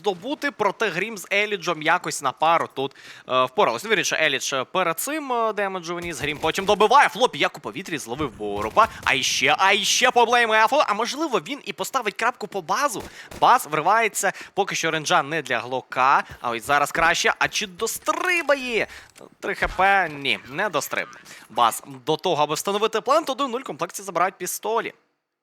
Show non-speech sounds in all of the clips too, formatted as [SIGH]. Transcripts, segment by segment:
здобути, проте Грім з Еліджом якось на пару тут е, впоралось. Ну, вірніше, Елідж е, перед цим демеджу виніс, Грім потім добиває. Флопі як у повітрі зловив Боропа. А іще, а іще по блеймефу. А можливо, він і поставить крапку по базу. Баз вривається. Поки що ренджа не для глока. А ось зараз краще. А чи дострибає? 3 хп? Ні, не дострибне. Баз до того, аби встановити план, то до 0 комплекті забирають пістолі.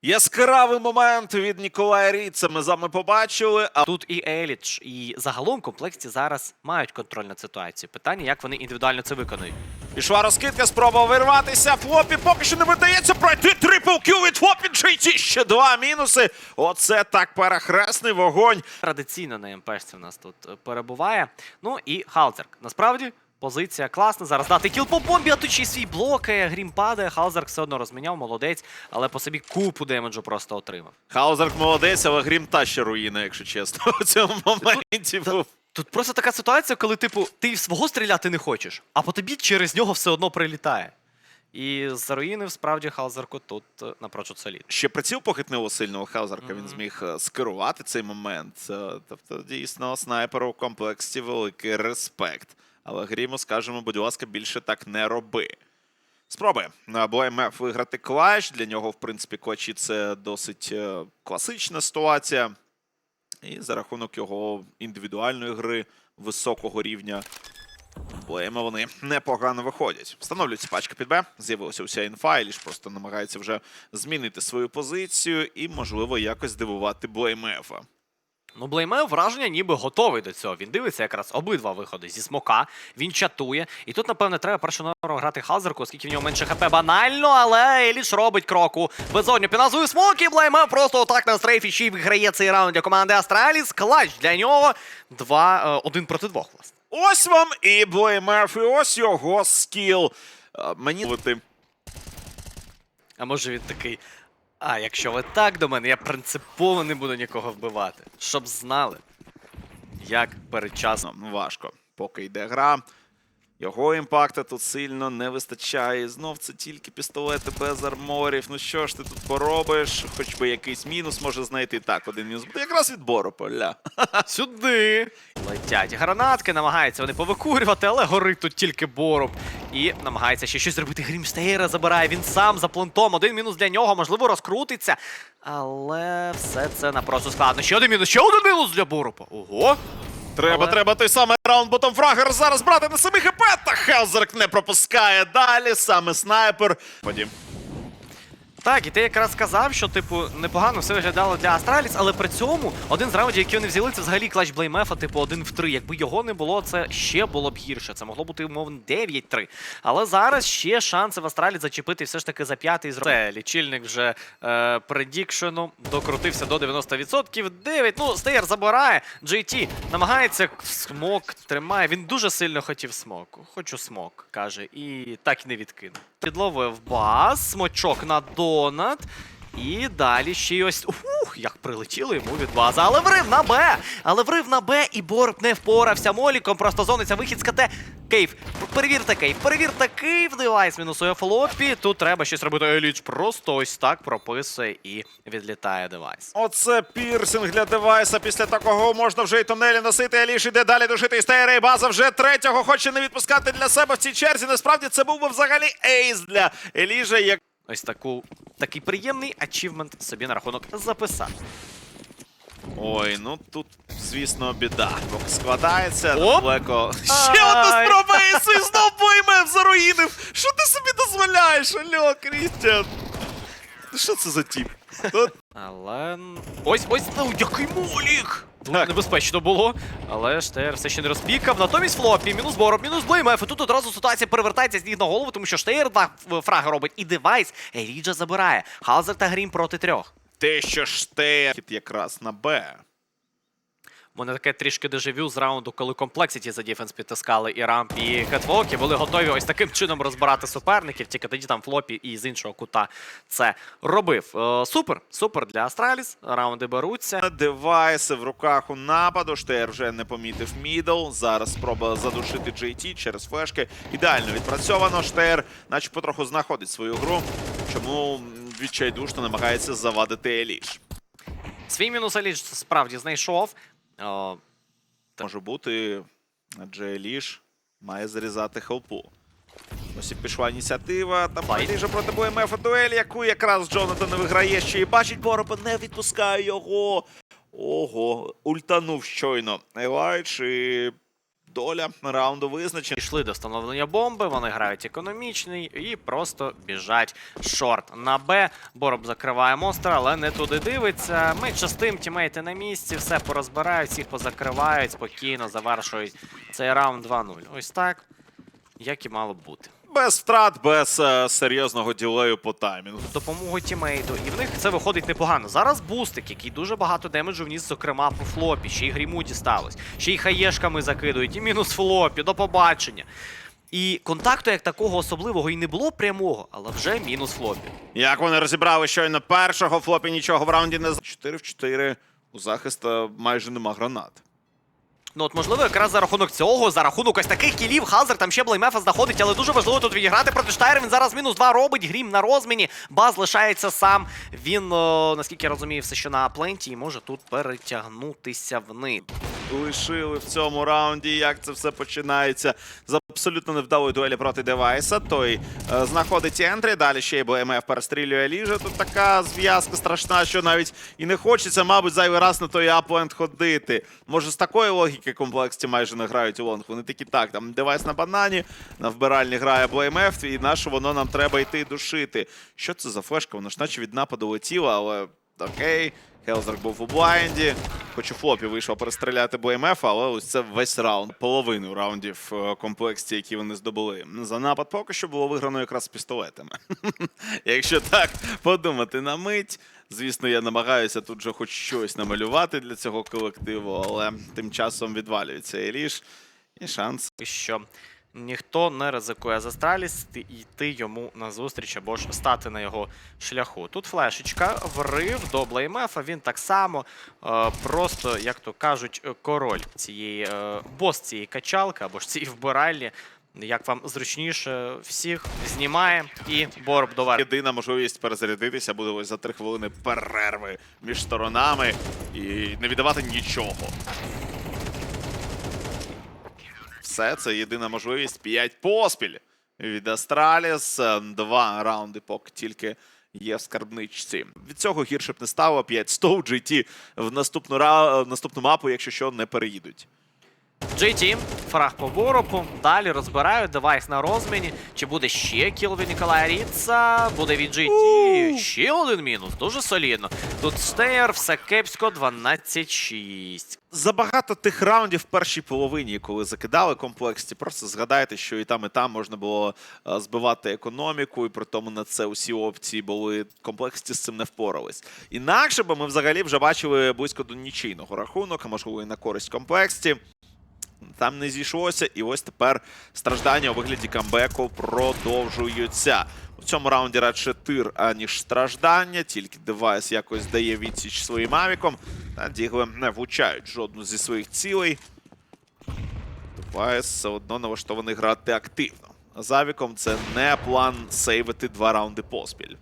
Яскравий момент від Ніколая Ріца ми з вами побачили. А Тут і Елідж, і загалом в комплекті зараз мають контроль над ситуацією. Питання, як вони індивідуально це виконують. пішла розкидка, спроба вирватися. Флопі поки що не видається пройти трипл кіл від Флопі JT. Ще два мінуси. Оце так перехресний вогонь. Традиційно на МПшці в нас тут е, перебуває. Ну і Халзерк. Насправді. Позиція класна. Зараз дати кіл по бомбі, а тут й свій блокає, грім падає. Халзерк все одно розміняв, молодець, але по собі купу демеджу просто отримав. Хаузерк молодець, але грім та ще руїна, якщо чесно. [LAUGHS] У цьому моменті був. Тут просто така ситуація, коли, типу, ти свого стріляти не хочеш, а по тобі через нього все одно прилітає. І заруїнив справді Халзерку тут е, напрочуд солід. Ще приціл похитнило сильного Хаузерка, він зміг е, скерувати цей момент. Е, Тобто, дійсно, снайперу в комплексі великий респект. Але Гріму скажемо, будь ласка, більше так не роби. Спроби на БМФ виграти клач. Для нього, в принципі, клачі це досить е, класична ситуація. І за рахунок його індивідуальної гри високого рівня Блейма вони непогано виходять. Встановлюється пачка під Б. З'явилася уся інфа, і ліж просто намагається вже змінити свою позицію і, можливо, якось здивувати Блеймефа. Ну, Блеймео враження ніби готовий до цього. Він дивиться якраз обидва виходи зі смока, він чатує. І тут, напевне, треба першу номеру грати Халзерку, оскільки в нього менше хп банально, але Еліш робить кроку. Безодню піназує смок, і Блеймео просто отак на стрейфі ще й виграє цей раунд для команди Астраліс. Клач для нього. Два, е, один проти двох, власне. Ось вам і Блеймеф, і ось його скіл. Е, Мені А може він такий. А якщо ви так до мене, я принципово не буду нікого вбивати. Щоб знали, як передчасно. важко. Поки йде гра. Його імпакта тут сильно не вистачає. Знов це тільки пістолети без арморів. Ну що ж ти тут поробиш? Хоч би якийсь мінус може знайти. Так, один мінус буде якраз від Борополя. [LAUGHS] Сюди. Летять гранатки, намагаються вони повикурювати, але горить тут тільки бороб. І намагається ще щось зробити. Грімстейра забирає. Він сам за плентом. Один мінус для нього, можливо, розкрутиться. Але все це напрочуд складно. Ще один мінус, ще один мінус для боропа. Ого. Треба, Але- треба той самий раунд ботом фрагер зараз брати на самих хп, та Хелзерк не пропускає далі, саме снайпер. Подім. Так, і ти якраз сказав, що типу непогано все виглядало для Астраліс, але при цьому один з раундів, які вони взяли, це взагалі клач Блеймефа, типу один в три. Якби його не було, це ще було б гірше. Це могло бути умовно 9-3. Але зараз ще шанси в Астралі зачепити все ж таки за п'ятий з Це лічильник вже е, предікшену докрутився до 90%. 9. Ну, Стеєр забирає. JT намагається смок тримає. Він дуже сильно хотів смок. Хочу смок, каже, і так і не відкинув. Підловив бас, смочок на донат. І далі ще ось. Ух, як прилетіло йому від бази. Але врив на Б! Але врив на Б, і Борб не впорався. Моліком просто зониться вихід з КТ. Кейв, перевірте кейв, перевірте кейв, девайс мінусує флопі. Тут треба щось робити. Еліч просто ось так прописує і відлітає девайс. Оце пірсинг для девайса. Після такого можна вже й тунелі носити. Аліш іде далі істерія. І база вже третього хоче не відпускати для себе в цій черзі. Насправді це був би взагалі ейс для Еліжа. Ось таку, такий приємний ачівмент собі на рахунок записав. ой, ну тут, звісно, біда. Поки складається, далеко. Ще одна спроба і знов Боймев заруїнив. Що ти собі дозволяєш? Альо, Крістіан. Що це за тіп? Але. Ось, ось, ну який молік! Так. небезпечно було, але Штейр все ще не розпікав. Натомість флопі, мінус бороб, мінус блеймеф. І тут одразу ситуація перевертається з ніг на голову, тому що Штейр два фраги робить і девайс. Еліджа забирає. Хазер та Грім проти трьох. те, що Штейр якраз на Б. Мене таке трішки дежавю з раунду, коли комплексіті за діфенс підтискали і рамп, і кетвок, і були готові ось таким чином розбирати суперників. Тільки тоді там флопі і з іншого кута це робив. Е, супер, супер для Астраліс. Раунди беруться. Девайси в руках у нападу. Штейр вже не помітив мідл. Зараз спроба задушити JT через флешки. Ідеально відпрацьовано. Штейр, наче потроху знаходить свою гру. Чому відчайдушно намагається завадити Еліш. Свій мінус Еліч справді знайшов. О, Може бути, адже Ліш має зарізати хелпу. Ось і пішла ініціатива. Там. Ліжа проти БМФ дуель, яку якраз Джонатан не виграє ще і бачить Бороба, не відпускає його. Ого, ультанув щойно. Елайч і доля раунду визначена. Пішли до встановлення бомби, вони грають економічний і просто біжать шорт на Б. Бороб закриває монстра, але не туди дивиться. Менше з тим, тімейти на місці, все порозбирають, всіх позакривають, спокійно завершують цей раунд 2-0. Ось так, як і мало б бути. Без втрат, без е, серйозного ділею по таймінгу. Допомогу тімейту, і в них це виходить непогано. Зараз бустик, який дуже багато демеджу вніс, зокрема по флопі. Ще й гріму дісталось, ще й хаєшками закидують, і мінус флопі, до побачення. І контакту як такого особливого і не було прямого, але вже мінус флопі. Як вони розібрали щойно першого флопі нічого в раунді не з 4 в 4 у захист е, майже нема гранат. Ну от можливо, якраз за рахунок цього, за рахунок ось таких кілів, Хазер там ще Блеймефа знаходить, але дуже важливо тут відіграти проти Штайра. Він зараз мінус два робить, грім на розміні. Баз лишається сам. Він, о, наскільки я розумію, все ще на пленті і може тут перетягнутися вниз. Лишили в цьому раунді, як це все починається з абсолютно невдалої дуелі проти девайса. Той е, знаходить ентрі, далі ще й БМФ перестрілює ліже. Тут така зв'язка страшна, що навіть і не хочеться, мабуть, зайвий раз на той апленд ходити. Може, з такої логіки комплексті майже не грають у лонг. Вони такі так, там девайс на банані, на вбиральні грає БМФ, і на що воно нам треба йти душити. Що це за флешка? Воно ж наче від нападу летіло, але окей. Хелзерк був у блайнді. Хоч у флопі вийшло перестріляти БМФ, але ось це весь раунд. Половину раундів е, комплексті, які вони здобули. За напад поки що було виграно якраз з пістолетами. [LAUGHS] Якщо так подумати на мить. Звісно, я намагаюся тут же хоч щось намалювати для цього колективу, але тим часом відвалюється Еліш. І шанс що ніхто не ризикує застралісти йти йому на зустріч або ж стати на його шляху. Тут флешечка, врив до Блеймефа. Він так само е, просто, як то кажуть, король цієї е, бос цієї качалки або ж цієї вбиральні. Як вам зручніше, всіх знімає і борб довар. Єдина можливість перезарядитися буде ось за три хвилини перерви між сторонами і не віддавати нічого. Все, це єдина можливість. П'ять поспіль від Астраліс. Два раунди поки тільки є в скарбничці. Від цього гірше б не стало. 5 100 GT в наступну, в наступну мапу, якщо що, не переїдуть. GT, фраг по воропу. Далі розбирають девайс на розміні. Чи буде ще кіл від Ніколая Ріца? Буде від GT. Ще один мінус. Дуже солідно. Тут стеєр, все кепсько, 12-6. Забагато тих раундів в першій половині, коли закидали комплексті. Просто згадайте, що і там, і там можна було е, збивати економіку, і при тому на це усі опції були. Комплексті з цим не впорались. Інакше би ми взагалі вже бачили близько до нічийного рахунок, а можливо і на користь комплексті. Там не зійшлося, і ось тепер страждання у вигляді камбеку продовжуються. У цьому раунді радше тир, аніж страждання, тільки девайс якось дає відсіч своїм авіком. Та дігли не влучають жодну зі своїх цілей. Девайс все одно налаштований грати активно. З авіком це не план сейвити два раунди поспіль.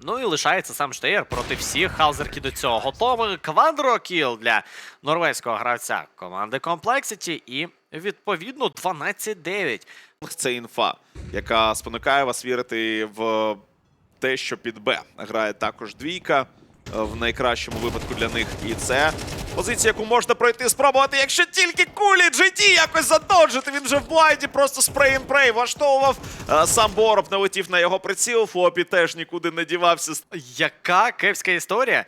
Ну і лишається сам Штеєр проти всіх. Хаузерки до цього готові. Квадрокіл для норвезького гравця команди Complexity. І відповідно 12-9. Це інфа, яка спонукає вас вірити в те, що під Б грає також двійка е, в найкращому випадку для них. І це позиція, яку можна пройти, спробувати, якщо тільки кулі GT якось задоджити. Він вже в блайді просто спрей прей влаштовував. Е, Сам Бороб налетів на його приціл. Флопі теж нікуди не дівався. Яка кепська історія?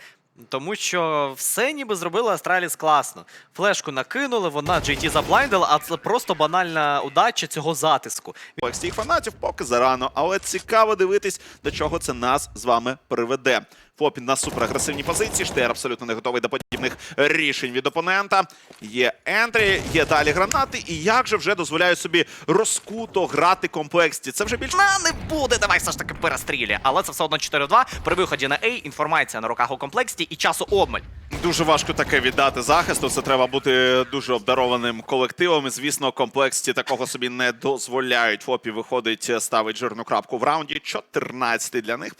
Тому що все ніби зробили Астраліс класно. Флешку накинули, вона GT заблайндила, а це просто банальна удача цього затиску. Всіх фанатів поки зарано, але цікаво дивитись, до чого це нас з вами приведе. Флопін на суперагресивній позиції. Штейр абсолютно не готовий до подібних рішень від опонента. Є ентрі, є далі гранати. І як же вже дозволяють собі розкуто грати комплексті? Це вже більш На не буде, давай все ж таки перестрілює. Але це все одно 4-2. При виході на A інформація на руках у комплексті і часу обмаль. дуже важко таке віддати захисту. Це треба бути дуже обдарованим колективом. І звісно, комплексті такого собі не дозволяють. Флопі виходить, ставить жирну крапку в раунді. 14 для них.